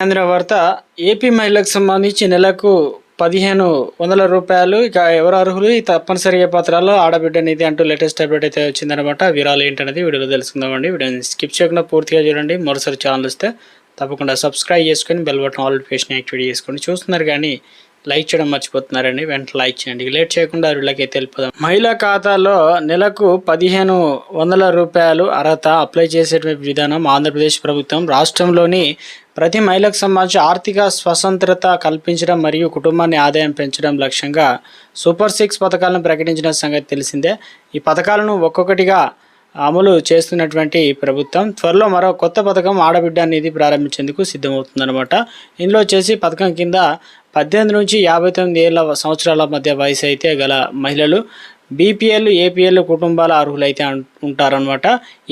కేంద్ర వార్త ఏపీ మహిళలకు సంబంధించి నెలకు పదిహేను వందల రూపాయలు ఇక ఎవరు అర్హులు? ఈ తప్పనిసరిగా పత్రాల్లో ఆడబిడ్డ నిధి అంటూ లేటెస్ట్ అప్డేట్ అయితే వచ్చిందనమాట వివరాలు ఏంటనేది వీడియోలో తెలుసుకుందామండి వీడియోని స్కిప్ చేయకుండా పూర్తిగా చూడండి. మరోసారి ఛానల్ వస్తే తప్పకుండా సబ్స్క్రైబ్ చేసుకొని bell button all notification activate చేసుకోండి. చూస్తున్నారు కానీ లైక్ చేయడం మర్చిపోతున్నారండి. వెంటనే లైక్ చేయండి. లేట్ చేయకుండా వీళ్ళకి తెలుపుదాం మహిళా ఖాతాలో నెలకు పదిహేను వందల రూపాయలు అర్హత అప్లై చేసే విధానం ఆంధ్రప్రదేశ్ ప్రభుత్వం. రాష్ట్రంలోని ప్రతి మహిళకు సంబంధించి ఆర్థిక స్వతంత్రత కల్పించడం మరియు కుటుంబాన్ని ఆదాయం పెంచడం లక్ష్యంగా సూపర్ సిక్స్ పథకాలను ప్రకటించిన సంగతి తెలిసిందే. ఈ పథకాలను ఒక్కొక్కటిగా అమలు చేస్తున్నటువంటి ప్రభుత్వం. త్వరలో మరో కొత్త పథకం ఆడబిడ్డ నిధి ప్రారంభించేందుకు సిద్ధమవుతుందన్నమాట. ఇందులో వచ్చేసి పథకం కింద పద్దెనిమిది నుంచి యాభై తొమ్మిది ఏళ్ళ సంవత్సరాల మధ్య వయసు అయితే గల మహిళలు బీపీఎల్ ఏపీఎల్ కుటుంబాల అర్హులైతే ఉంటారనమాట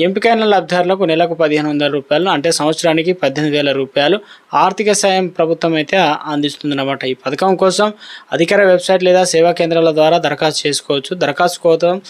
ఎంపికైన లబ్ధిదారులకు నెలకు పదిహేను వందల రూపాయలు అంటే సంవత్సరానికి పద్దెనిమిది వేల రూపాయలు ఆర్థిక సాయం ప్రభుత్వం అయితే అందిస్తుందన్నమాట ఈ పథకం కోసం. అధికార వెబ్సైట్ లేదా సేవా కేంద్రాల ద్వారా దరఖాస్తు చేసుకోవచ్చు. దరఖాస్తు కోసం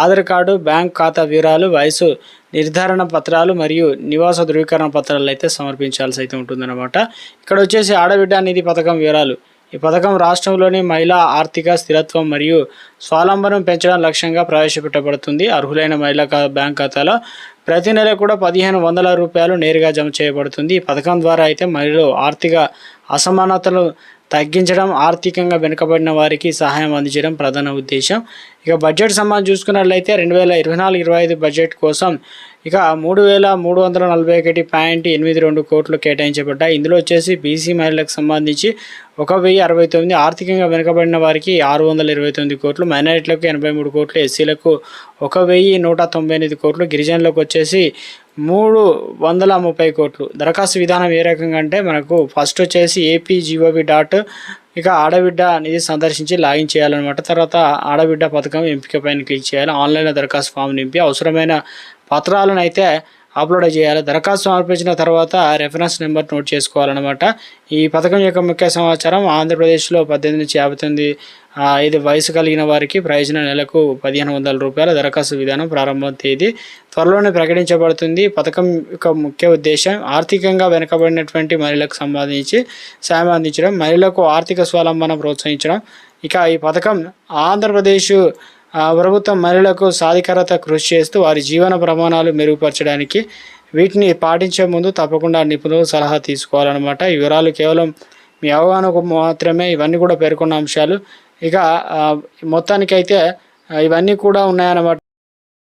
ఆధార్ కార్డు బ్యాంక్ ఖాతా వివరాలు వయసు నిర్ధారణ పత్రాలు మరియు నివాస ధృవీకరణ పత్రాలు అయితే సమర్పించాల్సి అయితే ఉంటుందన్నమాట. ఇక్కడ వచ్చేసి ఆడబిడ్డ నిధి పథకం వివరాలు. ఈ పథకం రాష్ట్రంలోని మహిళా ఆర్థిక స్థిరత్వం మరియు స్వావలంబనం పెంచడం లక్ష్యంగా ప్రవేశపెట్టబడుతుంది. అర్హులైన మహిళా ఖా- బ్యాంక్ ఖాతాలో ప్రతి నెల కూడా పదిహేను వందల రూపాయలు నేరుగా జమ చేయబడుతుంది. ఈ పథకం ద్వారా అయితే మహిళలు ఆర్థిక అసమానతలు తగ్గించడం ఆర్థికంగా వెనుకబడిన వారికి సహాయం అందించడం ప్రధాన ఉద్దేశం. ఇక బడ్జెట్ సంబంధం చూసుకున్నట్లయితే రెండు వేల ఇరవై నాలుగు ఇరవై ఐదు బడ్జెట్ కోసం ఇక మూడు వేల మూడు వందల నలభై ఒకటి పాయింట్ ఎనిమిది రెండు కోట్లు కేటాయించబడ్డాయి. ఇందులో వచ్చేసి బీసీ మహిళలకు సంబంధించి ఒక వెయ్యి అరవై తొమ్మిది ఆర్థికంగా వెనుకబడిన వారికి ఆరు వందల ఇరవై తొమ్మిది కోట్లు మైనారిటీలకు ఎనభై మూడు కోట్లు ఎస్సీలకు ఒక వెయ్యి నూట తొంభై ఎనిమిది కోట్లు గిరిజనులకు వచ్చేసి మూడు వందల ముప్పై కోట్లు. దరఖాస్తు విధానం ఏ రకంగా అంటే మనకు ఫస్ట్ వచ్చేసి ఏపీ డాట్ ఇక ఆడబిడ్డ అనేది సందర్శించి లాగిన్ చేయాలన్నమాట. తర్వాత ఆడబిడ్డ పథకం ఎంపిక పైన క్లిక్ చేయాలి. ఆన్లైన్లో దరఖాస్తు ఫామ్ నింపి అవసరమైన పత్రాలను అయితే అప్లోడ్ చేయాలి. దరఖాస్తు సమర్పించిన తర్వాత రెఫరెన్స్ నెంబర్ నోట్ చేసుకోవాలన్నమాట. ఈ పథకం యొక్క ముఖ్య సమాచారం ఆంధ్రప్రదేశ్లో పద్దెనిమిది నుంచి యాభై తొమ్మిది ఐదు వయసు కలిగిన వారికి ప్రయోజన నెలకు పదిహేను వందల రూపాయల దరఖాస్తు విధానం ప్రారంభ తేదీ త్వరలోనే ప్రకటించబడుతుంది. పథకం యొక్క ముఖ్య ఉద్దేశం ఆర్థికంగా వెనుకబడినటువంటి మహిళలకు సంబంధించి సాయం అందించడం మహిళలకు ఆర్థిక స్వావలంబన ప్రోత్సహించడం. ఇక ఈ పథకం ఆంధ్రప్రదేశ్ ప్రభుత్వం మహిళలకు సాధికారత కృషి చేస్తూ వారి జీవన ప్రమాణాలు మెరుగుపరచడానికి వీటిని పాటించే ముందు తప్పకుండా నిపుణులు సలహా తీసుకోవాలన్నమాట. ఈ వివరాలు కేవలం మీ అవగాహనకు మాత్రమే ఇవన్నీ కూడా పేర్కొన్న అంశాలు. ఇక మొత్తానికైతే ఇవన్నీ కూడా ఉన్నాయన్నమాట.